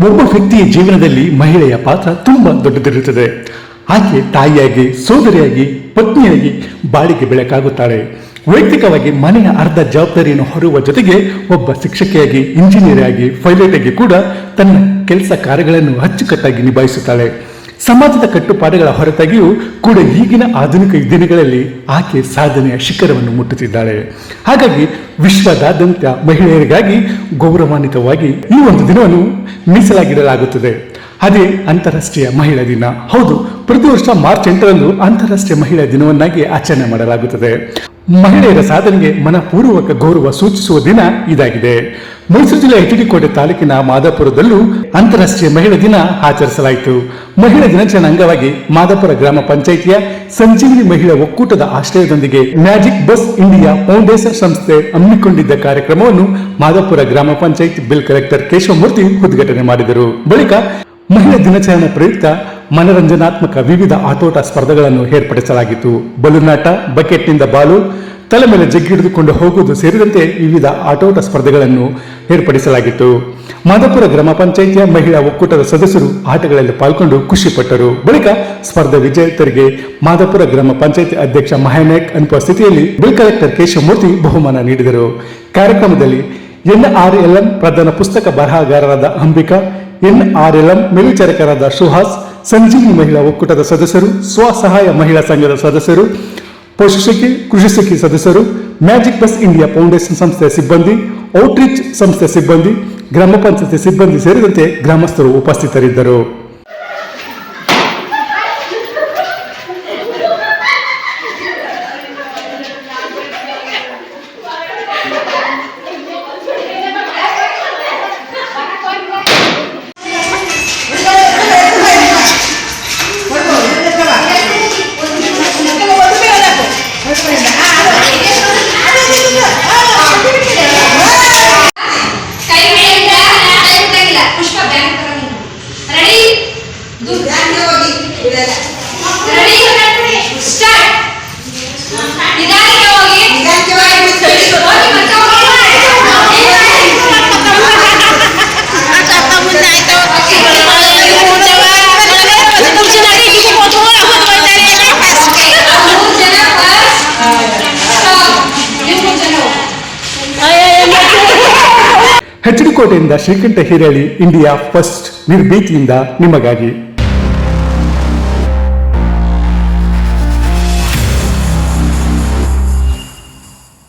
ಒಬ್ಬ ವ್ಯಕ್ತಿಯ ಜೀವನದಲ್ಲಿ ಮಹಿಳೆಯ ಪಾತ್ರ ತುಂಬಾ ದೊಡ್ಡದಿರುತ್ತದೆ. ಆಕೆ ತಾಯಿಯಾಗಿ, ಸೋದರಿಯಾಗಿ, ಪತ್ನಿಯಾಗಿ ಬಾಳಿಗೆ ಬೆಳಕಾಗುತ್ತಾಳೆ. ವೈಯಕ್ತಿಕವಾಗಿ ಮನೆಯ ಅರ್ಧ ಜವಾಬ್ದಾರಿಯನ್ನು ಹೊರುವ ಜೊತೆಗೆ ಒಬ್ಬ ಶಿಕ್ಷಕಿಯಾಗಿ ಇಂಜಿನಿಯರ್ ಆಗಿ ಪೈಲಟ್ ಆಗಿ ಕೂಡ ತನ್ನ ಕೆಲಸ ಕಾರ್ಯಗಳನ್ನು ಅಚ್ಚುಕಟ್ಟಾಗಿ ನಿಭಾಯಿಸುತ್ತಾಳೆ. ಸಮಾಜದ ಕಟ್ಟುಪಾಡುಗಳ ಹೊರತಾಗಿಯೂ ಕೂಡ ಈಗಿನ ಆಧುನಿಕ ದಿನಗಳಲ್ಲಿ ಆಕೆ ಸಾಧನೆಯ ಶಿಖರವನ್ನು ಮುಟ್ಟುತ್ತಿದ್ದಾಳೆ. ಹಾಗಾಗಿ ವಿಶ್ವದಾದ್ಯಂತ ಮಹಿಳೆಯರಿಗಾಗಿ ಗೌರವಾನ್ವಿತವಾಗಿ ಈ ಒಂದು ದಿನವನ್ನು ಮೀಸಲಾಗಿಡಲಾಗುತ್ತದೆ. ಅದೇ ಅಂತಾರಾಷ್ಟ್ರೀಯ ಮಹಿಳಾ ದಿನ. ಹೌದು, ಪ್ರತಿ ವರ್ಷ ಮಾರ್ಚ್ ಎಂಟರಂದು ಅಂತಾರಾಷ್ಟ್ರೀಯ ಮಹಿಳಾ ದಿನವನ್ನಾಗಿ ಆಚರಣೆ ಮಾಡಲಾಗುತ್ತದೆ. ಮಹಿಳೆಯರ ಸಾಧನೆಗೆ ಮನಪೂರ್ವಕ ಗೌರವ ಸೂಚಿಸುವ ದಿನ ಇದಾಗಿದೆ. ಮೈಸೂರು ಜಿಲ್ಲೆ ಎಚ್ ಕೋಟೆ ತಾಲೂಕಿನ ಮಾದಾಪುರದಲ್ಲೂ ಅಂತಾರಾಷ್ಟ್ರೀಯ ಮಹಿಳಾ ದಿನ ಆಚರಿಸಲಾಯಿತು. ಮಹಿಳಾ ದಿನಾಚರಣೆ ಅಂಗವಾಗಿ ಮಾದಾಪುರ ಗ್ರಾಮ ಪಂಚಾಯಿತಿಯ ಸಂಜೀವಿನಿ ಮಹಿಳಾ ಒಕ್ಕೂಟದ ಆಶ್ರಯದೊಂದಿಗೆ ಮ್ಯಾಜಿಕ್ ಬಸ್ ಇಂಡಿಯಾ ಫೌಂಡೇಶನ್ ಸಂಸ್ಥೆ ಹಮ್ಮಿಕೊಂಡಿದ್ದ ಕಾರ್ಯಕ್ರಮವನ್ನು ಮಾದಾಪುರ ಗ್ರಾಮ ಪಂಚಾಯತ್ ಬಿಲ್ ಕಲೆಕ್ಟರ್ ಕೇಶವಮೂರ್ತಿ ಉದ್ಘಾಟನೆ ಮಾಡಿದರು. ಬಳಿಕ ಮಹಿಳಾ ದಿನಾಚರಣೆ ಪ್ರಯುಕ್ತ ಮನರಂಜನಾತ್ಮಕ ವಿವಿಧ ಆಟೋಟ ಸ್ಪರ್ಧೆಗಳನ್ನು ಏರ್ಪಡಿಸಲಾಗಿತ್ತು. ಬಲೂನಾಟ ಬಕೆಟ್ನಿಂದ ಬಾಲು, ತಲೆ ಮೇಲೆ ಜಗ್ಗಿ ಹಿಡಿದುಕೊಂಡು ಹೋಗುವುದು ಸೇರಿದಂತೆ ವಿವಿಧ ಆಟೋಟ ಸ್ಪರ್ಧೆಗಳನ್ನು ಏರ್ಪಡಿಸಲಾಗಿತ್ತು. ಮಾದಪುರ ಗ್ರಾಮ ಪಂಚಾಯಿತಿಯ ಮಹಿಳಾ ಒಕ್ಕೂಟದ ಸದಸ್ಯರು ಆಟಗಳಲ್ಲಿ ಪಾಲ್ಗೊಂಡು ಖುಷಿಪಟ್ಟರು ಬಳಿಕ ಸ್ಪರ್ಧೆ ವಿಜೇತರಿಗೆ ಮಾದಪುರ ಗ್ರಾಮ ಪಂಚಾಯಿತಿ ಅಧ್ಯಕ್ಷ ಮಹಾನಾಯಕ್ ಅನುಪಸ್ಥಿತಿಯಲ್ಲಿ ಬಿಲ್ ಕಲೆಕ್ಟರ್ ಕೇಶವಮೂರ್ತಿ ಬಹುಮಾನ ನೀಡಿದರು. ಕಾರ್ಯಕ್ರಮದಲ್ಲಿ ಎನ್ಆರ್ಎಲ್ಎಂ ಪ್ರಧಾನ ಪುಸ್ತಕ ಬರಹಗಾರರಾದ ಅಂಬಿಕಾ, ಎನ್ಆರ್ಎಲ್ಎಂ ಮೇಲ್ವಿಚಾರಕರಾದ ಸುಹಾಸ್ ಸಂಜೀವಿನಿ ಮಹಿಳಾ ಒಕ್ಕೂಟದ ಸದಸ್ಯರು, ಸ್ವಸಹಾಯ ಮಹಿಳಾ ಸಂಘದ ಸದಸ್ಯರು ಪಶುಸಖಿ ಕೃಷಿ ಸಖಿ ಸದಸ್ಯರು, ಮ್ಯಾಜಿಕ್ ಬಸ್ ಇಂಡಿಯಾ ಫೌಂಡೇಶನ್ ಸಂಸ್ಥೆಯ ಸಿಬ್ಬಂದಿ, ಔಟ್ರೀಚ್ ಸಂಸ್ಥೆಯ ಸಿಬ್ಬಂದಿ, ಗ್ರಾಮ ಪಂಚಾಯತಿ ಸಿಬ್ಬಂದಿ ಸೇರಿದಂತೆ ಗ್ರಾಮಸ್ಥರು ಉಪಸ್ಥಿತರಿದ್ದರು. ಹೋಗಿ. ಹೆಚ್ಡಿ ಕೋಟೆಯಿಂದ ಶ್ರೀಕಂಠ ಹಿರಳಿ ಇಂಡಿಯಾ ಫಸ್ಟ್ ನಿರ್ಭೀತಿಯಿಂದ ನಿಮಗಾಗಿ